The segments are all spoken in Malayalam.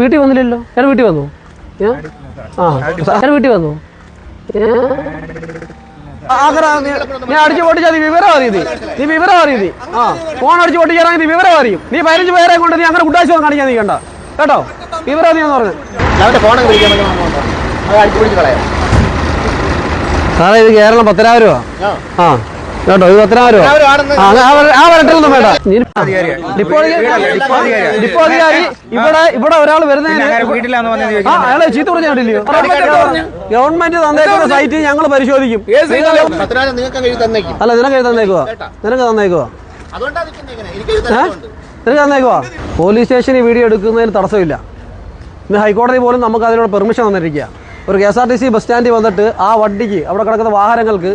വീട്ടിൽ വന്നില്ലല്ലോ? ഞാൻ വീട്ടിൽ വന്നു? ആ ഞാൻ വീട്ടിൽ വന്നു? നീ അടിച്ചു പൊട്ടിച്ചാൽ നീ വിവരം അറിയത് നീ വിവരം അറിയത് ആ ഫോൺ അടിച്ചു പൊട്ടിച്ചാൽ നീ വിവരം അറിയും. നീ പതിനഞ്ച് പേരെ കൊണ്ട് നീ അങ്ങനെ കുട്ടാശം കാണിക്കാൻ നീ കണ്ട കേട്ടോ? വിവരം നീ പറഞ്ഞു. സാറേ ഇത് കേരളം പത്തനാപുരമാ? ആ. കേട്ടോ ഇത് പത്തനായിരം രൂപ ആ, ആ വര- വരട്ടൊന്നും വേണ്ട. നീ- ഡിപ്പോ അധികാരി- ഡിപ്പോ അധികാരി ഇവിടെ ഇവിടെ ഒരാൾ വരുന്നതിന് അയാളെ ചീത്ത പറഞ്ഞു കണ്ടില്ലയോ ഗവൺമെന്റ് തന്നേക്കുന്ന സൈറ്റ് ഞങ്ങൾ പരിശോധിക്കും. അല്ല നിനക്ക് തന്നേക്കുവാ? നിനക്ക് തന്നേക്കുവാ? നിനക്ക് തന്നേക്കുവാ? പോലീസ് സ്റ്റേഷനിൽ വീഡിയോ എടുക്കുന്നതിന് തടസ്സമില്ല. ഇന്ന് ഹൈക്കോടതി പോലും നമുക്ക് അതിനോട് പെർമിഷൻ തന്നിരിക്കുക. ഒരു K S R T C bus സ്റ്റാൻഡിൽ വന്നിട്ട് ആ വണ്ടിക്ക് അവിടെ കിടക്കുന്ന വാഹനങ്ങൾക്ക്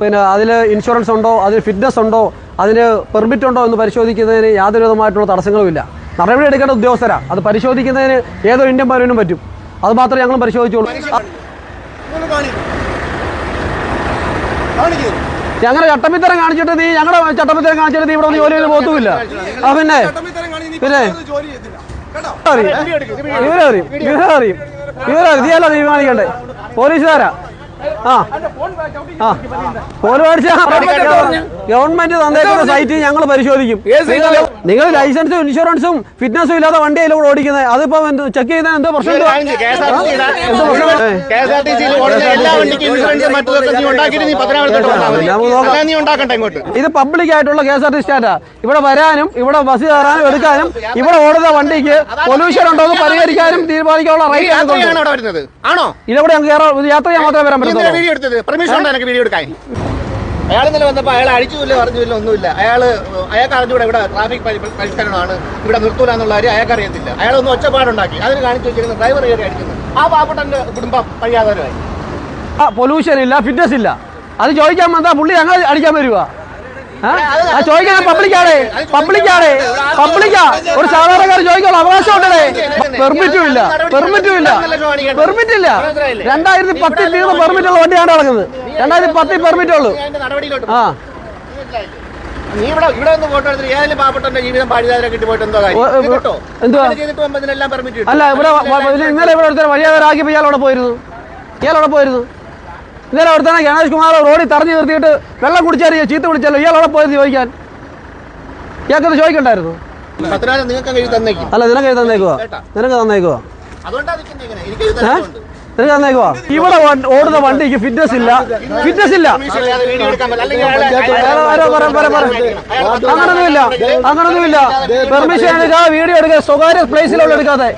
പിന്നെ അതിൽ ഇൻഷുറൻസ് ഉണ്ടോ? അതിൽ ഫിറ്റ്നസ് ഉണ്ടോ? അതിന് പെർമിറ്റ് ഉണ്ടോ എന്ന് പരിശോധിക്കുന്നതിന് യാതൊരു വിധമായിട്ടുള്ള തടസ്സങ്ങളുമില്ല നടപടി എടുക്കേണ്ട ഉദ്യോഗസ്ഥരാണ് അത് പരിശോധിക്കുന്നതിന് ഏതോ ഇന്ത്യൻ പൗരനും പറ്റും. അത് മാത്രമേ ഞങ്ങൾ പരിശോധിച്ചോളൂ ഞങ്ങളുടെ ചട്ടമ്പിത്തരം കാണിച്ചിട്ട് നീ ഞങ്ങളുടെ ചട്ടമ്പിത്തരം കാണിച്ചിട്ട് നീ ഇവിടെ ഒന്ന് ജോലി ചെയ്ത് പോത്തുമില്ല ആ പിന്നെ? പിന്നെ? ഇവരറിയും ഇവരറിയും ഇവരറിയും നീ അല്ല തീരുമാനിക്കണ്ടേ? പോലീസുകാരാ. അടിച്ച ഗവൺമെന്റ് തന്നേക്കുന്ന സൈറ്റ് ഞങ്ങൾ പരിശോധിക്കും. നിങ്ങൾ ലൈസൻസും ഇൻഷുറൻസും ഫിറ്റ്നസും ഇല്ലാതെ വണ്ടി അതിലൂടെ ഓടിക്കുന്നത്. അതിപ്പോ ചെക്ക് ചെയ്താൽ എന്തോ പ്രശ്നം ഇത് പബ്ലിക് ആയിട്ടുള്ള കെ എസ് ആർ ടി സ്റ്റാറ്റാ ഇവിടെ വരാനും ഇവിടെ ബസ് കയറാനും എടുക്കാനും ഇവിടെ ഓടുന്ന വണ്ടിക്ക് പൊല്യൂഷൻ ഉണ്ടോ എന്ന് പരിഹരിക്കാനും തീരുമാനിക്കാനുള്ള റൈറ്റ് ആണോ ഇതവിടെ യാത്ര ചെയ്യാൻ മാത്രമേ വരാൻ നീ എന്തിനാ വീഡിയോ എടുത്തത്? പെർമിഷൻ ഉണ്ടോ എനിക്ക് വീഡിയോ എടുക്കാൻ? അയാൾ ഇന്നലെ വന്നപ്പോൾ അയാൾ അടിച്ചുമില്ല പറഞ്ഞില്ല ഒന്നുമില്ല. അയാൾ അയാൾക്ക് അറിഞ്ഞൂടെ ഇവിടെ ട്രാഫിക് പരിഷ്കരണമാണ്. ഇവിടെ നിർത്തൂല എന്നുള്ള കാര്യം അയാൾക്ക് അറിയത്തില്ല. അയാൾ ഒന്ന് ഒച്ചപ്പാടുണ്ടാക്കി. അതിന് കാണിച്ചു വെച്ചിരുന്ന ഡ്രൈവർ കയറി അടിക്കുന്നു. ആ പാവപ്പെട്ടന്റെ കുടുംബം വഴിയാധാരമായി ആ പൊല്യൂഷൻ ഇല്ല ഫിറ്റ്നസ് ഇല്ല. അത് ചോദിക്കാൻ വന്നാ പുള്ളി ഞങ്ങൾ അടിക്കാൻ വരുവാ. ആ? ചോദിക്കാൻ പബ്ലിക്കാണ്. പബ്ലിക്കാണ്. പബ്ലിക്കാ. ഒരു സാധാരണക്കാർ ചോദിക്കാൻ അവകാശം ഉണ്ടേ പെർമിറ്റും ഇല്ല പെർമിറ്റും ഇല്ല പെർമിറ്റ് ഇല്ല രണ്ടായിരത്തി പത്തിൽ തീർന്ന പെർമിറ്റ് ഉള്ള വണ്ടിയാണ് നടക്കുന്നത് രണ്ടായിരത്തി പത്തിൽ പെർമിറ്റ് ഉള്ളൂ ആ. നീ ഇവിടെ ഇവിടെ ഒന്ന് ഫോട്ടോ എടുത്തിട്ട് ഏതെങ്കിലും പാവപ്പെട്ടന്റെ ജീവിതം പാടിയതാരെ കിട്ടി പോയിട്ട് എന്തോ കാര്യം? അല്ല ഇവിടെ ഇന്നലെ ഇവിടെ ഒരുത്തരം വഴിയാതരാക്കിയപ്പോൾ ഇയാൾ അവിടെ പോയിരുന്നു. ഇയാൾ അവിടെ പോയിരുന്നു. ഇന്നലെ ഒരുത്തനെ ഗണേഷ് കുമാർ റോഡിൽ തറഞ്ഞു നിർത്തിയിട്ട് വെള്ളം കുടിച്ചാൽ ചീത്ത കുടിച്ചല്ലോ ഇയാൾ അവിടെ പോയത് ചോദിക്കാൻ. ഇയാൾക്കത് ചോദിക്കണ്ടായിരുന്നു. അല്ല നിനക്ക് തന്നേക്കുവാ? നിനക്ക് തന്നേക്കുവാ? നിനക്ക് തന്നേക്കുവാ? ഇവിടെ ഓടുന്ന വണ്ടിക്ക് ഫിറ്റ്നസ് ഇല്ല. ഫിറ്റ്നസ് ഇല്ല. എടുക്കാൻ അങ്ങനൊന്നുമില്ല. അങ്ങനൊന്നുമില്ല. പെർമിഷൻ എടുക്കാതെ വീഡിയോ എടുക്കുക സ്വകാര്യ പ്ലേസിലുള്ള എടുക്കാതെ.